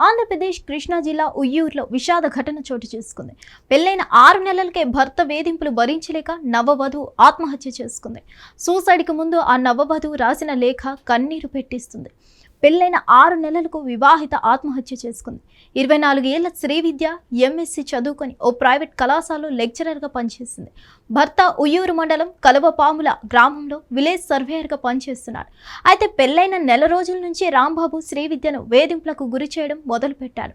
ఆంధ్రప్రదేశ్ కృష్ణా జిల్లా ఉయ్యూరులో విషాద ఘటన చోటు చేసుకుంది. పెళ్ళైన ఆరు నెలలకే భర్త వేధింపులు భరించలేక నవవధువు ఆత్మహత్య చేసుకుంది. సూసైడ్కి ముందు ఆ నవవధువు రాసిన లేఖ కన్నీరు పెట్టిస్తుంది. పెళ్ళైన ఆరు నెలలకు వివాహిత ఆత్మహత్య చేసుకుంది. ఇరవై నాలుగు ఏళ్ళ శ్రీ విద్య ఎంఎస్సి చదువుకొని ఓ ప్రైవేట్ కళాశాలలో లెక్చరర్గా పనిచేసింది. భర్త ఉయ్యూరు మండలం కలవపాముల గ్రామంలో విలేజ్ సర్వేయర్గా పనిచేస్తున్నాడు. అయితే పెళ్ళైన నెల రోజుల నుంచి రాంబాబు శ్రీ విద్యను వేధింపులకు గురి చేయడం మొదలుపెట్టాడు.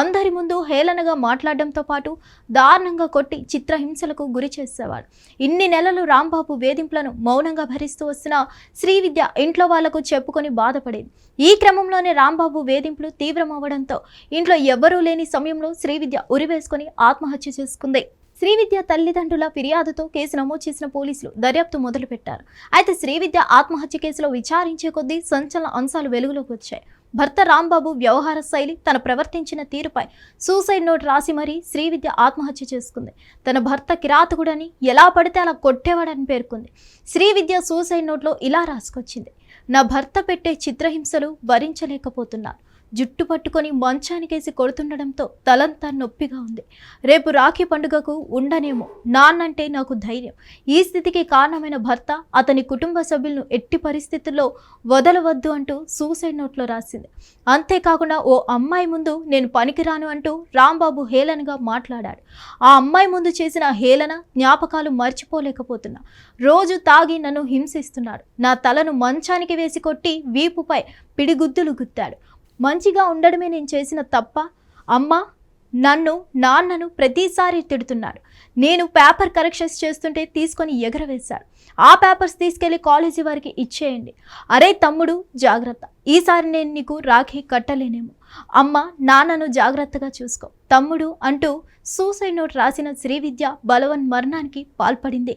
అందరి ముందు హేళనగా మాట్లాడడంతో పాటు దారుణంగా కొట్టి చిత్రహింసలకు గురి చేసేవాడు. ఇన్ని నెలలు రాంబాబు వేధింపులను మౌనంగా భరిస్తూ వస్తున్న శ్రీ విద్య ఇంట్లో వాళ్ళకు చెప్పుకొని బాధపడేది. ఈ ఈ క్రమంలోనే రాంబాబు వేధింపులు తీవ్రమవ్వడంతో ఇంట్లో ఎవ్వరూ లేని సమయంలో శ్రీవిద్య ఉరివేసుకొని ఆత్మహత్య చేసుకుంది. శ్రీవిద్య తల్లిదండ్రుల ఫిర్యాదుతో కేసు నమోదు చేసిన పోలీసులు దర్యాప్తు మొదలుపెట్టారు. అయితే శ్రీవిద్య ఆత్మహత్య కేసులో విచారించే కొద్దీ సంచలన అంశాలు వెలుగులోకి వచ్చాయి. భర్త రాంబాబు వ్యవహార శైలి తన ప్రవర్తించిన తీరుపై సూసైడ్ నోట్ రాసి మరీ శ్రీవిద్య ఆత్మహత్య చేసుకుంది. తన భర్త కిరాతకుడని ఎలా పడితే అలా కొట్టేవాడని పేర్కొంది. శ్రీవిద్య సూసైడ్ నోట్లో ఇలా రాసుకొచ్చింది. నా భర్త పెట్టే చిత్రహింసలు భరించలేకపోతున్నాను జుట్టు పట్టుకొని మంచానికేసి కొడుతుండడంతో తలంతా నొప్పిగా ఉంది. రేపు రాఖీ పండుగకు ఉండనేమో నాన్నంటే నాకు ధైర్యం. ఈ స్థితికి కారణమైన భర్త అతని కుటుంబ సభ్యులను ఎట్టి పరిస్థితుల్లో వదలవద్దు అంటూ సూసైడ్ నోట్లో రాసింది. అంతేకాకుండా ఓ అమ్మాయి ముందు నేను పనికిరాను అంటూ రాంబాబు హేళనగా మాట్లాడాడు. ఆ అమ్మాయి ముందు చేసిన హేళన జ్ఞాపకాలు మర్చిపోలేకపోతున్నా. రోజు తాగి నన్ను హింసిస్తున్నాడు. నా తలను మంచానికి వేసి కొట్టి వీపుపై పిడిగుద్దులు గుద్దాడు మంచిగా ఉండడమే నేను చేసిన తప్ప అమ్మ నన్ను నాన్నను ప్రతిసారి తిడుతున్నారు. నేను పేపర్ కరెక్షన్స్ చేస్తుంటే తీసుకొని ఎగరవేశాడు ఆ పేపర్స్ తీసుకెళ్ళి కాలేజీ వారికి ఇచ్చేయండి. అరే తమ్ముడు జాగ్రత్త. ఈసారి నేను నీకు రాఖీ కట్టలేనేమో. అమ్మ నాన్నను జాగ్రత్తగా చూసుకో. తమ్ముడు అంటూ సూసైడ్ నోట్ రాసిన శ్రీవిద్య బలవన్ మరణానికి పాల్పడింది.